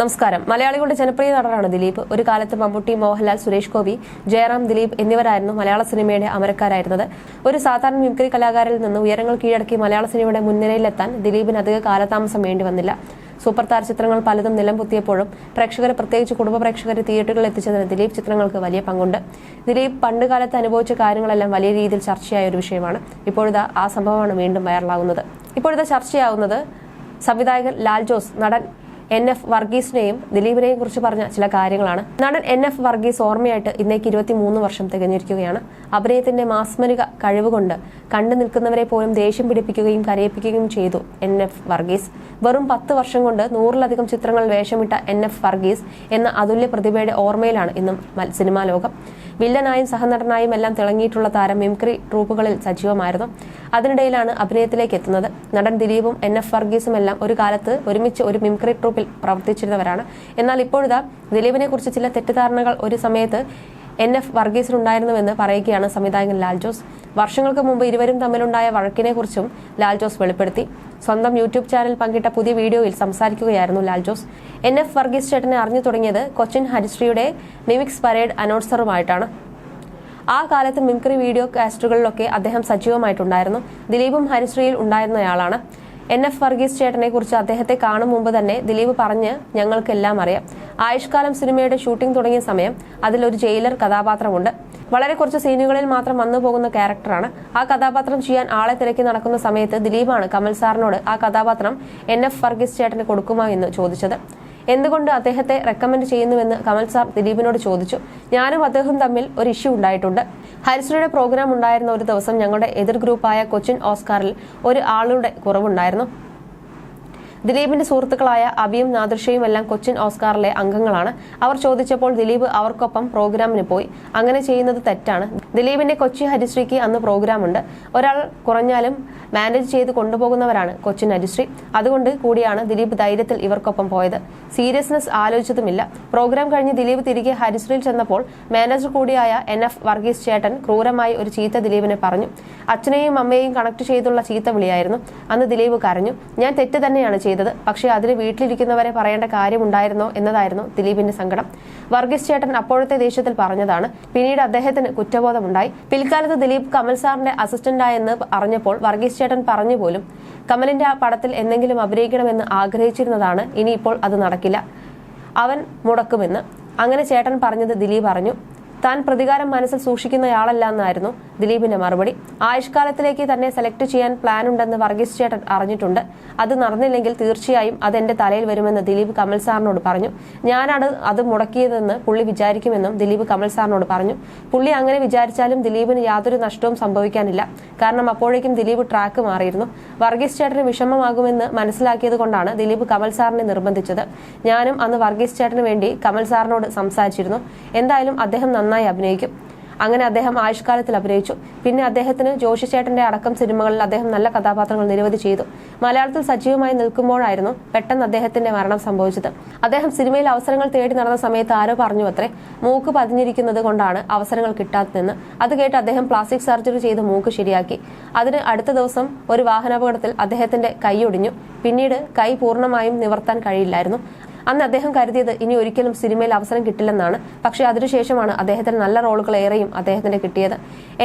നമസ്കാരം. മലയാളികളുടെ ജനപ്രിയ നടനാണ് ദിലീപ്. ഒരു കാലത്ത് മമ്മൂട്ടി മോഹൻലാൽ സുരേഷ് ഗോപി ജയറാം ദിലീപ് എന്നിവരായിരുന്നു മലയാള സിനിമയുടെ അമരക്കാരായിരുന്നത്. ഒരു സാധാരണ മിമിക്രി കലാകാരിൽ നിന്ന് ഉയരങ്ങൾ കീഴടക്കി മലയാള സിനിമയുടെ മുൻനിരയിലെത്താൻ ദിലീപിന് അധിക കാലതാമസം വേണ്ടി വന്നില്ല. സൂപ്പർ താര ചിത്രങ്ങൾ പലതും നിലംപൊത്തിയപ്പോഴും പ്രേക്ഷകരെ പ്രത്യേകിച്ച് കുടുംബ പ്രേക്ഷകരെ തിയേറ്ററുകളിൽ എത്തിച്ചതിന് ദിലീപ് ചിത്രങ്ങൾക്ക് വലിയ പങ്കുണ്ട്. ദിലീപ് പണ്ടുകാലത്ത് അനുഭവിച്ച കാര്യങ്ങളെല്ലാം വലിയ രീതിയിൽ ചർച്ചയായ ഒരു വിഷയമാണ്. ഇപ്പോഴിതാ ആ സംഭവമാണ് വീണ്ടും വൈറലാകുന്നത്. ഇപ്പോഴത്തെ ചർച്ചയാവുന്നത് സംവിധായകൻ ലാൽ ജോസ് നടൻ എൻ എഫ് വർഗീസിനെയും ദിലീപിനെയും കുറിച്ച് പറഞ്ഞ ചില കാര്യങ്ങളാണ്. നടൻ എൻ എഫ് വർഗീസ് ഓർമ്മയായിട്ട് ഇന്നേക്ക് ഇരുപത്തി മൂന്ന് വർഷം തികഞ്ഞിരിക്കുകയാണ്. അഭിനയത്തിന്റെ മാസ്മരിക കഴിവുകൊണ്ട് കണ്ടു നിൽക്കുന്നവരെ പോലും ദേഷ്യം പിടിപ്പിക്കുകയും കരയിപ്പിക്കുകയും ചെയ്തു എൻ എഫ് വർഗീസ്. വെറും പത്ത് വർഷം കൊണ്ട് നൂറിലധികം ചിത്രങ്ങൾ വേഷമിട്ട എൻ എഫ് വർഗീസ് എന്ന അതുല്യ പ്രതിഭയുടെ ഓർമ്മയിലാണ് ഇന്നും സിനിമാ ലോകം. വില്ലനായും സഹനടനായും എല്ലാം തിളങ്ങിയിട്ടുള്ള താരം മിംക്രി ട്രൂപ്പുകളിൽ സജീവമായിരുന്നു. അതിനിടയിലാണ് അഭിനയത്തിലേക്ക് എത്തുന്നത്. നടൻ ദിലീപും എൻ എഫ് വർഗീസും എല്ലാം ഒരു കാലത്ത് ഒരുമിച്ച് ഒരു മിംക്രി ട്രൂപ്പിൽ പ്രവർത്തിച്ചിരുന്നവരാണ്. എന്നാൽ ഇപ്പോഴിതാ ദിലീപിനെ കുറിച്ച് ചില തെറ്റിദ്ധാരണകൾ ഒരു സമയത്ത് എൻ എഫ് വർഗീസിനുണ്ടായിരുന്നുവെന്ന് പറയുകയാണ് സംവിധായകൻ ലാൽ ജോസ്. വർഷങ്ങൾക്ക് മുമ്പ് ഇരുവരും തമ്മിലുണ്ടായ വഴക്കിനെക്കുറിച്ചും ലാൽ ജോസ് വെളിപ്പെടുത്തി. സ്വന്തം യൂട്യൂബ് ചാനൽ പങ്കിട്ട പുതിയ വീഡിയോയിൽ സംസാരിക്കുകയായിരുന്നു ലാൽ ജോസ്. എൻ എഫ് വർഗീസ് ചേട്ടനെ അറിഞ്ഞു തുടങ്ങിയത് കൊച്ചിൻ ഹരിശ്രീയുടെ മിമിക്സ് പരേഡ് അനൗൺസറുമായിട്ടാണ്. ആ കാലത്ത് മിമിക്രി വീഡിയോ കാസ്റ്റുകളിലൊക്കെ അദ്ദേഹം സജീവമായിട്ടുണ്ടായിരുന്നു. ദിലീപും ഹരിശ്രീയിൽ ഉണ്ടായിരുന്നയാളാണ്. എൻ എഫ് വർഗീസ് ചേട്ടനെ കുറിച്ച് അദ്ദേഹത്തെ കാണും മുമ്പ് തന്നെ ദിലീപ് പറഞ്ഞ് ഞങ്ങൾക്കെല്ലാം അറിയാം. ആയുഷ്കാലം സിനിമയുടെ ഷൂട്ടിംഗ് തുടങ്ങിയ സമയം അതിലൊരു ജയിലർ കഥാപാത്രമുണ്ട്. വളരെ കുറച്ച് സീനുകളിൽ മാത്രം വന്നു പോകുന്ന ക്യാരക്ടറാണ്. ആ കഥാപാത്രം ചെയ്യാൻ ആളെ തിരക്കി നടക്കുന്ന സമയത്ത് ദിലീപാണ് കമൽ സാറിനോട് ആ കഥാപാത്രം എൻ എഫ് വർഗീസ് ചേട്ടന് കൊടുക്കുമോ എന്ന് ചോദിച്ചത്. എന്തുകൊണ്ട് അദ്ദേഹത്തെ റെക്കമെൻഡ് ചെയ്യുന്നുവെന്ന് കമൽ സാർ ദിലീപിനോട് ചോദിച്ചു. ഞാനും അദ്ദേഹം തമ്മിൽ ഒരു ഇഷ്യൂ ഉണ്ടായിട്ടുണ്ട്. ഹരിശ്രീയുടെ പ്രോഗ്രാം ഉണ്ടായിരുന്ന ഒരു ദിവസം ഞങ്ങളുടെ എതിർ ഗ്രൂപ്പായ കൊച്ചിൻ ഓസ്കാറിൽ ഒരു ആളുടെ കുറവുണ്ടായിരുന്നു. ദിലീപിന്റെ സുഹൃത്തുക്കളായ അബിയും നാദൃഷയും എല്ലാം കൊച്ചിൻ ഓസ്കാറിലെ അംഗങ്ങളാണ്. അവർ ചോദിച്ചപ്പോൾ ദിലീപ് അവർക്കൊപ്പം പ്രോഗ്രാമിന് പോയി. അങ്ങനെ ചെയ്യുന്നത് തെറ്റാണ്. ദിലീപിന്റെ കൊച്ചി ഹരിശ്രീക്ക് അന്ന് പ്രോഗ്രാമുണ്ട്. ഒരാൾ കുറഞ്ഞാലും മാനേജ് ചെയ്ത് കൊണ്ടുപോകുന്നവരാണ് കൊച്ചിൻ ഹരിശ്രീ. അതുകൊണ്ട് കൂടിയാണ് ദിലീപ് ധൈര്യത്തിൽ ഇവർക്കൊപ്പം പോയത്. സീരിയസ്നെസ് ആലോചിച്ചതുമില്ല. പ്രോഗ്രാം കഴിഞ്ഞ് ദിലീപ് തിരികെ ഹരിശ്രീയിൽ ചെന്നപ്പോൾ മാനേജർ കൂടിയായ എൻ. എഫ്. വർഗീസ് ചേട്ടൻ ക്രൂരമായി ഒരു ചീത്ത ദിലീപിനെ പറഞ്ഞു. അച്ഛനെയും അമ്മയെയും കണക്ട് ചെയ്തുള്ള ചീത്ത വിളിയായിരുന്നു. അന്ന് ദിലീപ് കരഞ്ഞു. ഞാൻ തെറ്റ് തന്നെയാണ് ചെയ്തത്. പക്ഷേ അതിന് വീട്ടിലിരിക്കുന്നവരെ പറയേണ്ട കാര്യമുണ്ടായിരുന്നോ എന്നതായിരുന്നു ദിലീപിന്റെ സങ്കടം. വർഗീസ് ചേട്ടൻ അപ്പോഴത്തെ ദേഷ്യത്തിൽ പറഞ്ഞതാണ് പിന്നീട് അദ്ദേഹത്തിന് കുറ്റബോധമുണ്ടായി. പിൽക്കാലത്ത് ദിലീപ് കമൽ സാറിന്റെ അസിസ്റ്റന്റായെന്ന് അറിഞ്ഞപ്പോൾ വർഗീസ് ചേട്ടൻ പറഞ്ഞു പോലും കമലിന്റെ ആ പടത്തിൽ എന്തെങ്കിലും അഭിനയിക്കണമെന്ന് ആഗ്രഹിച്ചിരുന്നതാണ്. ഇനിയിപ്പോൾ അത് നടക്കില്ല. അവൻ മുടക്കുമെന്ന്. അങ്ങനെ ചേട്ടൻ പറഞ്ഞത് ദിലീപ് അറിഞ്ഞു. താൻ പ്രതികാരം മനസ്സിൽ സൂക്ഷിക്കുന്നയാളല്ല എന്നായിരുന്നു ദിലീപിന്റെ മറുപടി. ആയുഷ്കാലത്തിലേക്ക് തന്നെ സെലക്ട് ചെയ്യാൻ പ്ലാൻ ഉണ്ടെന്ന് വർഗീസ് ചേട്ടൻ അറിഞ്ഞിട്ടുണ്ട്. അത് നടന്നില്ലെങ്കിൽ തീർച്ചയായും അത് എന്റെ തലയിൽ വരുമെന്ന് ദിലീപ് കമൽ സാറിനോട് പറഞ്ഞു. ഞാനാണ് അത് മുടക്കിയതെന്ന് പുള്ളി വിചാരിക്കുമെന്നും ദിലീപ് കമൽ സാറിനോട് പറഞ്ഞു. പുള്ളി അങ്ങനെ വിചാരിച്ചാലും ദിലീപിന് യാതൊരു നഷ്ടവും സംഭവിക്കാനില്ല. കാരണം അപ്പോഴേക്കും ദിലീപ് ട്രാക്ക് മാറിയിരുന്നു. വർഗീസ് ചേട്ടന് വിഷമമാകുമെന്ന് മനസ്സിലാക്കിയത് കൊണ്ടാണ് ദിലീപ് കമൽ സാറിനെ നിർബന്ധിച്ചത്. ഞാനും അന്ന് വർഗീസ് ചേട്ടന് വേണ്ടി കമൽ സാറിനോട് സംസാരിച്ചിരുന്നു. എന്തായാലും അദ്ദേഹം നന്നായി അഭിനയിക്കും. അങ്ങനെ അദ്ദേഹം ആയുഷ്കാലത്തിൽ അഭിനയിച്ചു. പിന്നെ അദ്ദേഹത്തിന് ജോഷി ചേട്ടന്റെ അടക്കം സിനിമകളിൽ അദ്ദേഹം നല്ല കഥാപാത്രങ്ങൾ നിരവധി ചെയ്തു. മലയാളത്തിൽ സജീവമായി നിൽക്കുമ്പോഴായിരുന്നു പെട്ടെന്ന് അദ്ദേഹത്തിന്റെ മരണം സംഭവിച്ചത്. അദ്ദേഹം സിനിമയിൽ അവസരങ്ങൾ തേടി നടന്ന സമയത്ത് ആരോ പറഞ്ഞു അത്രേ മൂക്ക് പതിഞ്ഞിരിക്കുന്നത് കൊണ്ടാണ് അവസരങ്ങൾ കിട്ടാത്തതെന്ന്. അത് കേട്ട് അദ്ദേഹം പ്ലാസ്റ്റിക് സർജറി ചെയ്ത് മൂക്ക് ശരിയാക്കി. അതിന് അടുത്ത ദിവസം ഒരു വാഹനാപകടത്തിൽ അദ്ദേഹത്തിന്റെ കൈ ഒടിഞ്ഞു. പിന്നീട് കൈ പൂർണമായും നിവർത്താൻ കഴിയില്ലായിരുന്നു. അന്ന് അദ്ദേഹം കരുതിയത് ഇനി ഒരിക്കലും സിനിമയിൽ അവസരം കിട്ടില്ലെന്നാണ്. പക്ഷേ അതിനുശേഷമാണ് അദ്ദേഹത്തിന് നല്ല റോളുകൾ ഏറെയും അദ്ദേഹത്തിന് കിട്ടിയത്.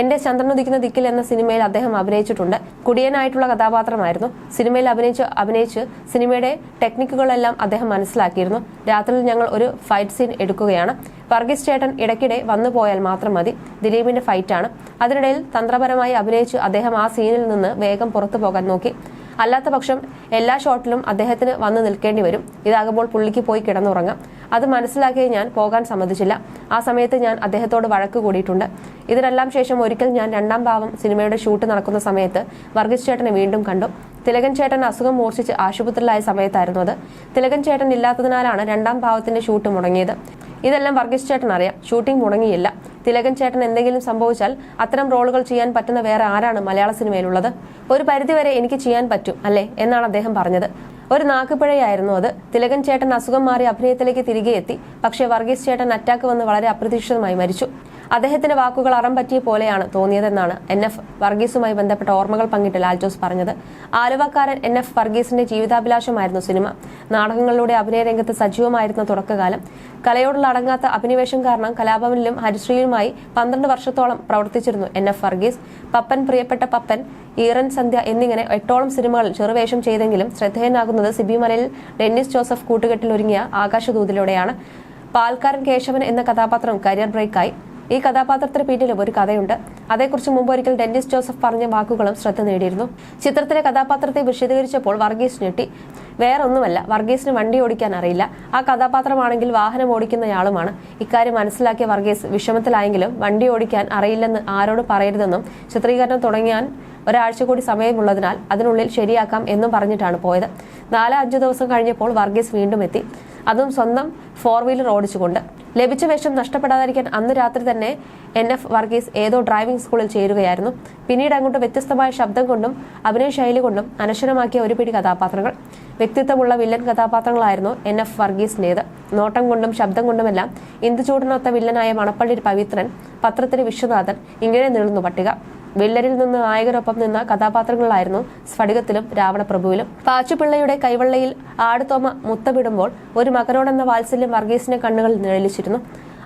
എന്റെ ചന്ദ്രനുദിക്കുന്ന ദിക്കിൽ എന്ന സിനിമയിൽ അദ്ദേഹം അഭിനയിച്ചിട്ടുണ്ട്. കുടിയനായിട്ടുള്ള കഥാപാത്രമായിരുന്നു. സിനിമയിൽ അഭിനയിച്ച് അഭിനയിച്ച് സിനിമയുടെ ടെക്നിക്കുകളെല്ലാം അദ്ദേഹം മനസ്സിലാക്കിയിരുന്നു. രാത്രിയിൽ ഞങ്ങൾ ഒരു ഫൈറ്റ് സീൻ എടുക്കുകയാണ്. വർഗീസ് ചേട്ടൻ ഇടയ്ക്കിടെ വന്നു പോയാൽ മാത്രം മതി. ദിലീപിന്റെ ഫൈറ്റാണ്. അതിനിടയിൽ തന്ത്രപരമായി അഭിനയിച്ച് അദ്ദേഹം ആ സീനിൽ നിന്ന് വേഗം പുറത്തു പോകാൻ നോക്കി. അല്ലാത്ത പക്ഷം എല്ലാ ഷോട്ടിലും അദ്ദേഹത്തിന് വന്ന് നിൽക്കേണ്ടി വരും. ഇതാകുമ്പോൾ പുള്ളിക്ക് പോയി കിടന്നുറങ്ങാം. അത് മനസ്സിലാക്കിയ ഞാൻ പോകാൻ സമ്മതിച്ചില്ല. ആ സമയത്ത് ഞാൻ അദ്ദേഹത്തോട് വഴക്ക് കൂടിയിട്ടുണ്ട്. ഇതിനെല്ലാം ശേഷം ഒരിക്കൽ ഞാൻ രണ്ടാം ഭാവം സിനിമയുടെ ഷൂട്ട് നടക്കുന്ന സമയത്ത് വർഗീസ് ചേട്ടനെ വീണ്ടും കണ്ടു. തിലകൻ ചേട്ടൻ അസുഖം മൂർച്ഛിച്ച് ആശുപത്രിയിലായ സമയത്തായിരുന്നു അത്. തിലകൻ ചേട്ടൻ ഇല്ലാത്തതിനാലാണ് രണ്ടാം ഭാവത്തിന്റെ ഷൂട്ട് മുടങ്ങിയത്. ഇതെല്ലാം വർഗീസ് ചേട്ടൻ അറിയാം ഷൂട്ടിംഗ് മുടങ്ങിയില്ല. തിലകൻ ചേട്ടൻ എന്തെങ്കിലും സംഭവിച്ചാൽ അത്തരം റോളുകൾ ചെയ്യാൻ പറ്റുന്ന വേറെ ആരാണ് മലയാള സിനിമയിലുള്ളത്? ഒരു പരിധിവരെ എനിക്ക് ചെയ്യാൻ പറ്റും അല്ലേ? എന്നാണ് അദ്ദേഹം പറഞ്ഞത്. ഒരു നാക്കുപിഴയായിരുന്നു അത്. തിലകൻ ചേട്ടൻ അസുഖം മാറി അഭിനയത്തിലേക്ക് തിരികെ എത്തി. പക്ഷേ വർഗീസ് ചേട്ടൻ അറ്റാക്ക് വന്ന് വളരെ അപ്രതീക്ഷിതമായി മരിച്ചു. അദ്ദേഹത്തിന്റെ വാക്കുകൾ അറം പറ്റിയ പോലെയാണ് തോന്നിയതെന്നാണ് എൻ എഫ് വർഗീസുമായി ബന്ധപ്പെട്ട ഓർമ്മകൾ പങ്കിട്ട് ലാൽജോസ് പറഞ്ഞത്. ആലുവക്കാരൻ എൻ എഫ് വർഗീസിന്റെ ജീവിതാഭിലാഷമായിരുന്നു സിനിമ. നാടകങ്ങളിലൂടെ അഭിനയ രംഗത്ത് സജീവമായിരുന്ന തുടക്കകാലം. കലയോടുള്ള അടങ്ങാത്ത അഭിനിവേശം കാരണം കലാഭവനിലും ഹരിശ്രീയിലുമായി പന്ത്രണ്ട് വർഷത്തോളം പ്രവർത്തിച്ചിരുന്നു എൻ എഫ് വർഗീസ്. പപ്പൻ പ്രിയപ്പെട്ട പപ്പൻ ഈറൻ സന്ധ്യ എന്നിങ്ങനെ എട്ടോളം സിനിമകൾ ചെറുവേഷം ചെയ്തെങ്കിലും ശ്രദ്ധേയനാകുന്നത് സിബി മലയിൽ ഡെന്നിസ് ജോസഫ് കൂട്ടുകെട്ടിൽ ഒരുങ്ങിയ ആകാശദൂതിലൂടെയാണ്. പാൽക്കാരൻ കേശവൻ എന്ന കഥാപാത്രം കരിയർ ബ്രേക്കായി. ഈ കഥാപാത്രത്തിന് പിന്നിലും ഒരു കഥയുണ്ട്. അതേക്കുറിച്ച് മുമ്പ് ഒരിക്കൽ ഡെന്നിസ് ജോസഫ് പറഞ്ഞ വാക്കുകളും ശ്രദ്ധ നേടിയിരുന്നു. ചിത്രത്തിലെ കഥാപാത്രത്തെ വിശദീകരിച്ചപ്പോൾ വർഗീസ് ഞെട്ടി. വേറൊന്നുമല്ല വർഗീസിന് വണ്ടി ഓടിക്കാൻ അറിയില്ല. ആ കഥാപാത്രമാണെങ്കിൽ വാഹനം ഓടിക്കുന്നയാളുമാണ്. ഇക്കാര്യം മനസ്സിലാക്കിയ വർഗീസ് വിഷമത്തിലായെങ്കിലും വണ്ടി ഓടിക്കാൻ അറിയില്ലെന്ന് ആരോട് പറയരുതെന്നും ചിത്രീകരണം തുടങ്ങിയാൽ ഒരാഴ്ച കൂടി സമയമുള്ളതിനാൽ അതിനുള്ളിൽ ശരിയാക്കാം എന്നും പറഞ്ഞിട്ടാണ് പോയത്. നാലോ അഞ്ചു ദിവസം കഴിഞ്ഞപ്പോൾ വർഗീസ് വീണ്ടും എത്തി. അതും സ്വന്തം ഫോർ വീലർ ഓടിച്ചുകൊണ്ട്. ലഭിച്ച വേഷം നഷ്ടപ്പെടാതിരിക്കാൻ അന്ന് രാത്രി തന്നെ എൻ എഫ് വർഗീസ് ഏതോ ഡ്രൈവിംഗ് സ്കൂളിൽ ചേരുകയായിരുന്നു. പിന്നീട് അങ്ങോട്ട് വ്യത്യസ്തമായ ശബ്ദം കൊണ്ടും അഭിനയ ശൈലി കൊണ്ടും അനശ്വരമാക്കിയ ഒരു പിടി കഥാപാത്രങ്ങൾ. വ്യക്തിത്വമുള്ള വില്ലൻ കഥാപാത്രങ്ങളായിരുന്നു എൻ എഫ് വർഗീസിന്റേത് നോട്ടം കൊണ്ടും ശബ്ദം കൊണ്ടുമെല്ലാം ഇന്ദുചൂടനൊത്ത വില്ലനായ മണപ്പള്ളി പവിത്രൻ പത്രത്തിന് വിശ്വനാഥൻ ഇങ്ങനെ നീളുന്നു പട്ടിക. വില്ലരിൽ നിന്ന് നായകനൊപ്പം നിന്ന കഥാപാത്രങ്ങളായിരുന്നു സ്ഫടികത്തിലും രാവണപ്രഭുവിലും. പാച്ചുപിള്ളയുടെ കൈവെള്ളയിൽ ആടുതോമ മുത്തമിടുമ്പോൾ ഒരു മകനോടെന്ന വാത്സല്യം വർഗീസിന്റെ കണ്ണുകളിൽ നിഴലിച്ചിരുന്നു.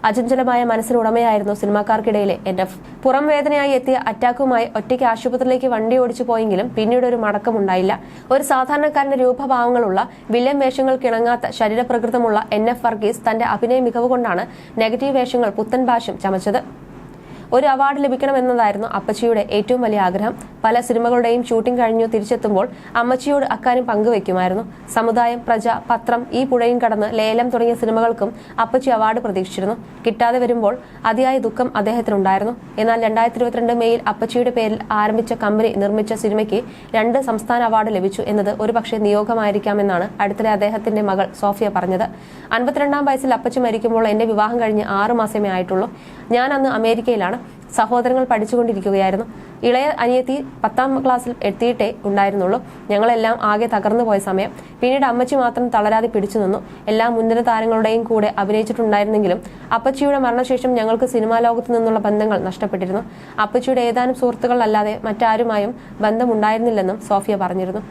അചഞ്ചലമായ മനസ്സിനുടമയായിരുന്നു സിനിമാക്കാർക്കിടയിലെ എൻ എഫ്. പുറം വേദനയായി എത്തിയ അറ്റാക്കുമായി ഒറ്റയ്ക്ക് ആശുപത്രിയിലേക്ക് വണ്ടി ഓടിച്ചു പോയെങ്കിലും പിന്നീട് ഒരു മടക്കമുണ്ടായില്ല ഒരു സാധാരണക്കാരന്റെ രൂപഭാവങ്ങളുള്ള വില്ലൻ വേഷങ്ങൾക്കിണങ്ങാത്ത ശരീരപ്രകൃതമുള്ള എൻ എഫ് വർഗീസ് തന്റെ അഭിനയ മികവ് കൊണ്ടാണ് നെഗറ്റീവ് വേഷങ്ങൾ പുത്തൻ ഭാഷ്യം ചമച്ചത്. ഒരു അവാർഡ് ലഭിക്കണമെന്നതായിരുന്നു അപ്പച്ചിയുടെ ഏറ്റവും വലിയ ആഗ്രഹം. പല സിനിമകളുടെയും ഷൂട്ടിംഗ് കഴിഞ്ഞു തിരിച്ചെത്തുമ്പോൾ അമ്മച്ചിയോട് അക്കാര്യം പങ്കുവെക്കുമായിരുന്നു. സമുദായം പ്രജ പത്രം ഈ പുഴയും കടന്ന് ലേലം തുടങ്ങിയ സിനിമകൾക്കും അപ്പച്ചി അവാർഡ് പ്രതീക്ഷിച്ചിരുന്നു. കിട്ടാതെ വരുമ്പോൾ അതിയായ ദുഃഖം അദ്ദേഹത്തിനുണ്ടായിരുന്നു. എന്നാൽ രണ്ടായിരത്തി ഇരുപത്തിരണ്ട് മെയ്യിൽ അപ്പച്ചിയുടെ പേരിൽ ആരംഭിച്ച കമ്പനി നിർമ്മിച്ച സിനിമയ്ക്ക് രണ്ട് സംസ്ഥാന അവാർഡ് ലഭിച്ചു എന്നത് ഒരുപക്ഷെ നിയോഗമായിരിക്കാമെന്നാണ് അടുത്തിടെ അദ്ദേഹത്തിന്റെ മകൾ സോഫിയ പറഞ്ഞത്. അൻപത്തിരണ്ടാം വയസ്സിൽ അപ്പച്ചി മരിക്കുമ്പോൾ എന്റെ വിവാഹം കഴിഞ്ഞ് ആറുമാസമേ ആയിട്ടുള്ളൂ. ഞാൻ അന്ന് അമേരിക്കയിലാണ്. സഹോദരങ്ങൾ പഠിച്ചുകൊണ്ടിരിക്കുകയായിരുന്നു. ഇളയ അനിയത്തി പത്താം ക്ലാസ്സിൽ എത്തിയിട്ടേ ഉണ്ടായിരുന്നുള്ളൂ. ഞങ്ങളെല്ലാം ആകെ തകർന്നു പോയ സമയം. പിന്നീട് അമ്മച്ചി മാത്രം തളരാതെ പിടിച്ചു നിന്നു. എല്ലാ മുൻനിര താരങ്ങളുടെയും കൂടെ അഭിനയിച്ചിട്ടുണ്ടായിരുന്നെങ്കിലും അപ്പച്ചിയുടെ മരണശേഷം ഞങ്ങൾക്ക് സിനിമാ ലോകത്തു നിന്നുള്ള ബന്ധങ്ങൾ നഷ്ടപ്പെട്ടിരുന്നു. അപ്പച്ചിയുടെ ഏതാനും സുഹൃത്തുക്കൾ അല്ലാതെ മറ്റാരുമായും ബന്ധമുണ്ടായിരുന്നില്ലെന്നും സോഫിയ പറഞ്ഞിരുന്നു.